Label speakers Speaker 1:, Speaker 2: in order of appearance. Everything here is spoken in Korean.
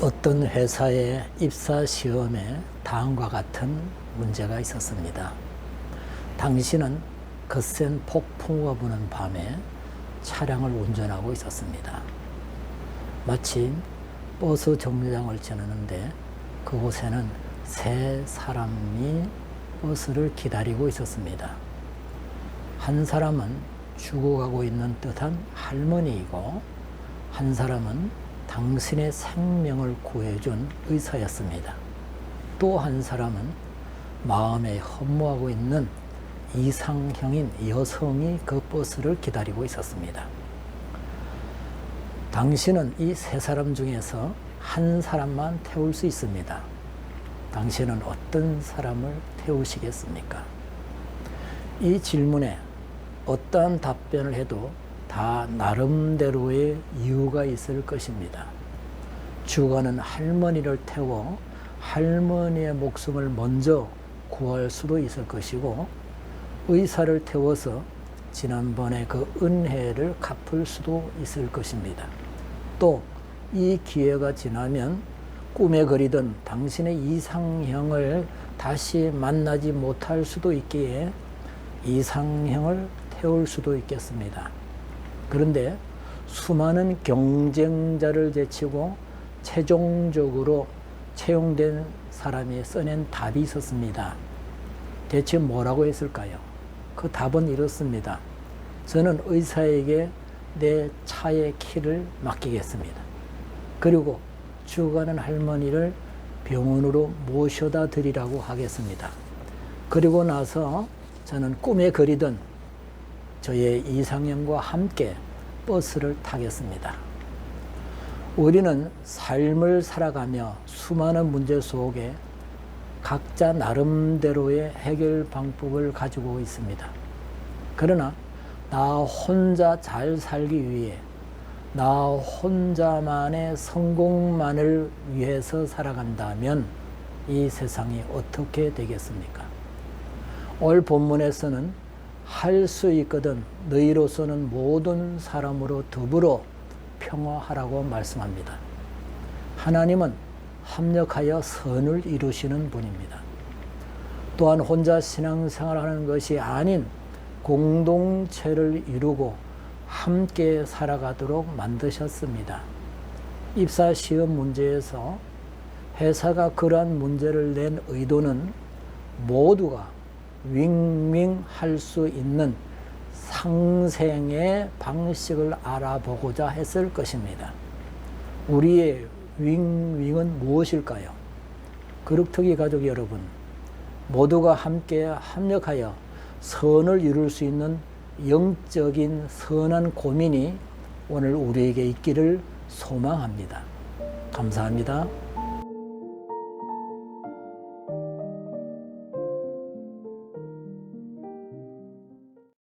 Speaker 1: 어떤 회사의 입사 시험에 다음과 같은 문제가 있었습니다. 당신은 거센 폭풍우가 부는 밤에 차량을 운전하고 있었습니다. 마침 버스 정류장을 지나는데 그곳에는 세 사람이 버스를 기다리고 있었습니다. 한 사람은 죽어가고 있는 듯한 할머니이고 한 사람은 당신의 생명을 구해준 의사였습니다. 또 한 사람은 마음에 허무하고 있는 이상형인 여성이 그 버스를 기다리고 있었습니다. 당신은 이 세 사람 중에서 한 사람만 태울 수 있습니다. 당신은 어떤 사람을 태우시겠습니까? 이 질문에 어떠한 답변을 해도 다 나름대로의 이유가 있을 것입니다. 주가는 할머니를 태워 할머니의 목숨을 먼저 구할 수도 있을 것이고 의사를 태워서 지난번에 그 은혜를 갚을 수도 있을 것입니다. 또 이 기회가 지나면 꿈에 그리던 당신의 이상형을 다시 만나지 못할 수도 있기에 이상형을 태울 수도 있겠습니다. 그런데 수많은 경쟁자를 제치고 최종적으로 채용된 사람이 써낸 답이 있었습니다. 대체 뭐라고 했을까요? 그 답은 이렇습니다. 저는 의사에게 내 차의 키를 맡기겠습니다. 그리고 죽어가는 할머니를 병원으로 모셔다 드리라고 하겠습니다. 그리고 나서 저는 꿈에 그리던 저의 이상형과 함께 버스를 타겠습니다. 우리는 삶을 살아가며 수많은 문제 속에 각자 나름대로의 해결 방법을 가지고 있습니다. 그러나 나 혼자 잘 살기 위해 나 혼자만의 성공만을 위해서 살아간다면 이 세상이 어떻게 되겠습니까? 오늘 본문에서는 할 수 있거든 너희로서는 모든 사람으로 더불어 평화하라고 말씀합니다. 하나님은 합력하여 선을 이루시는 분입니다. 또한 혼자 신앙생활 하는 것이 아닌 공동체를 이루고 함께 살아가도록 만드셨습니다. 입사 시험 문제에서 회사가 그러한 문제를 낸 의도는 모두가 윙윙 할 수 있는 상생의 방식을 알아보고자 했을 것입니다. 우리의 윙윙은 무엇일까요? 그룹특위 가족 여러분, 모두가 함께 합력하여 선을 이룰 수 있는 영적인 선한 고민이 오늘 우리에게 있기를 소망합니다. 감사합니다.